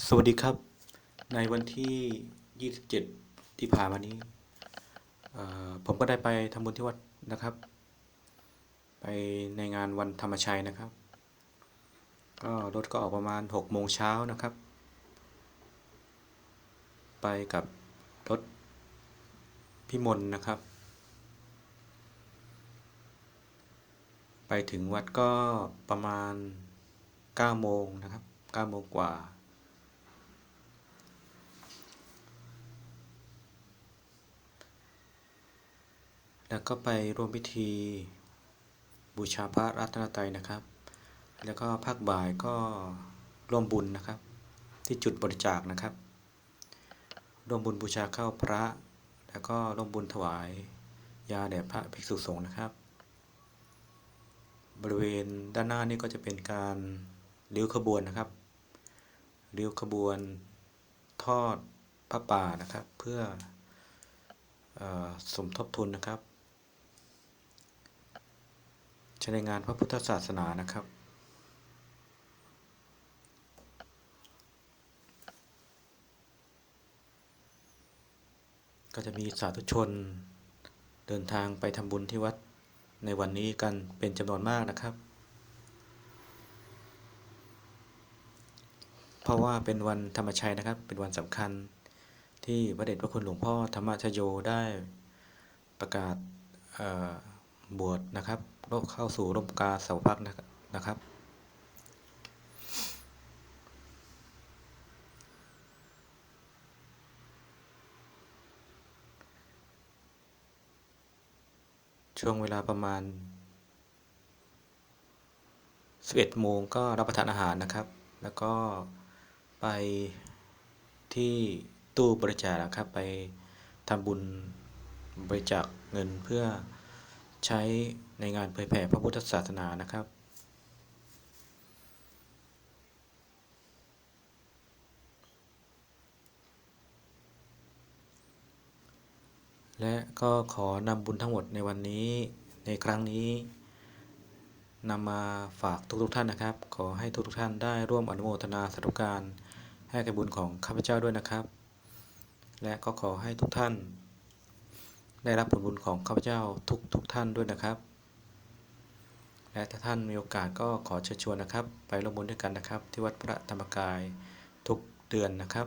สวัสดีครับ ในวันที่ 27 ที่ผ่านมานี้ ผมก็ได้ไปทำบุญที่วัดนะครับ ไปในงานวันธรรมชัยนะครับ ก็รถก็ออกประมาณ6โมงเช้านะครับ ไปกับรถพิมลนะครับ ไปถึงวัดก็ประมาณ9โมงนะครับ9โมงกว่า แล้วก็ไปร่วมพิธีบูชาพระรัตนตรัยนะครับ แล้วก็ภาคบ่ายก็ร่วมบุญนะครับ ที่จุดบริจาคนะครับ ร่วมบุญบูชาเข้าพระ แล้วก็ร่วมบุญถวาย ยาแด่พระภิกษุสงฆ์นะครับ บริเวณด้านหน้านี่ก็จะเป็นการเลี้ยวขบวนนะครับเลี้ยวขบวนทอดพระป่านะครับ เพื่ออสมทบทุนนะครับ ใช้ในงานพระพุทธศาสนานะครับ ก็จะมีสาธุชนเดินทางไปทำบุญที่วัดในวันนี้กันเป็นจำนวนมากนะครับ เพราะว่าเป็นวันธรรมชัยนะครับ เป็นวันสำคัญที่พระเดชพระคุณหลวงพ่อธรรมชโยได้ประกาศบวชนะครับ เข้าสู่ร่มกาเสาพักนะครับ ช่วงเวลาประมาณ 11โมงก็รับประทานอาหารนะครับ แล้วก็ไปที่ตู้บริจาคนะครับ ไปทำบุญบริจาคเงินเพื่อ ใช้ในงานเผยแผ่พระพุทธศาสนานะครับ และก็ขอนำบุญทั้งหมดในวันนี้ในครั้งนี้นำมาฝากทุกๆท่านนะครับ ขอให้ทุกๆท่านได้ร่วมอนุโมทนาสาธุการให้กับบุญของข้าพเจ้าด้วยนะครับ และก็ขอให้ทุกท่าน ได้รับผลบุญของข้าพเจ้าทุกทุกท่านด้วยนะครับ และถ้าท่านมีโอกาสก็ขอเชิญชวนนะครับ ไปร่วมบุญด้วยกันนะครับ ที่วัดพระธรรมกายทุกเดือนนะครับ